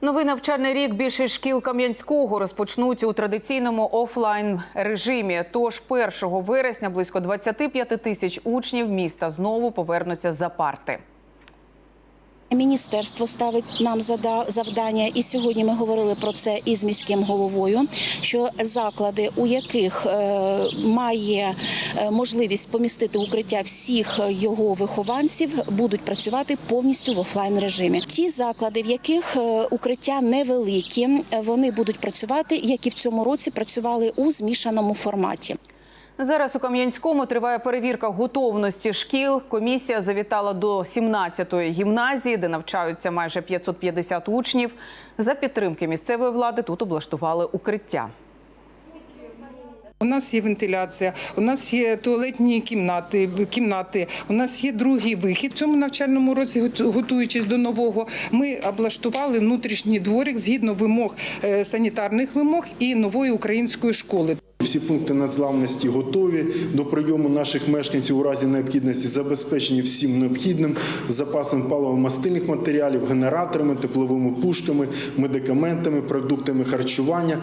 Новий навчальний рік більшість шкіл Кам'янського розпочнуть у традиційному офлайн режимі. Тож 1 вересня близько 25 тисяч учнів міста знову повернуться за парти. Міністерство ставить нам завдання, і сьогодні ми говорили про це із міським головою. Що заклади, у яких е, має можливість помістити укриття всіх його вихованців, будуть працювати повністю в офлайн режимі. Ті заклади, в яких е, укриття невеликі, е, вони будуть працювати, як і в цьому році працювали у змішаному форматі. Зараз у Кам'янському триває перевірка готовності шкіл. Комісія завітала до 17-ї гімназії, де навчаються майже 550 учнів. За підтримки місцевої влади тут облаштували укриття. У нас є вентиляція, у нас є туалетні кімнати, кімнати, у нас є другий вихід. В цьому навчальному році, готу- готуючись до нового, ми облаштували внутрішній дворик згідно вимог е, санітарних вимог і нової української школи. Всі пункти незламності готові до прийому наших мешканців у разі необхідності, забезпечені всім необхідним запасом паливо-мастильних матеріалів, генераторами, тепловими пушками, медикаментами, продуктами харчування.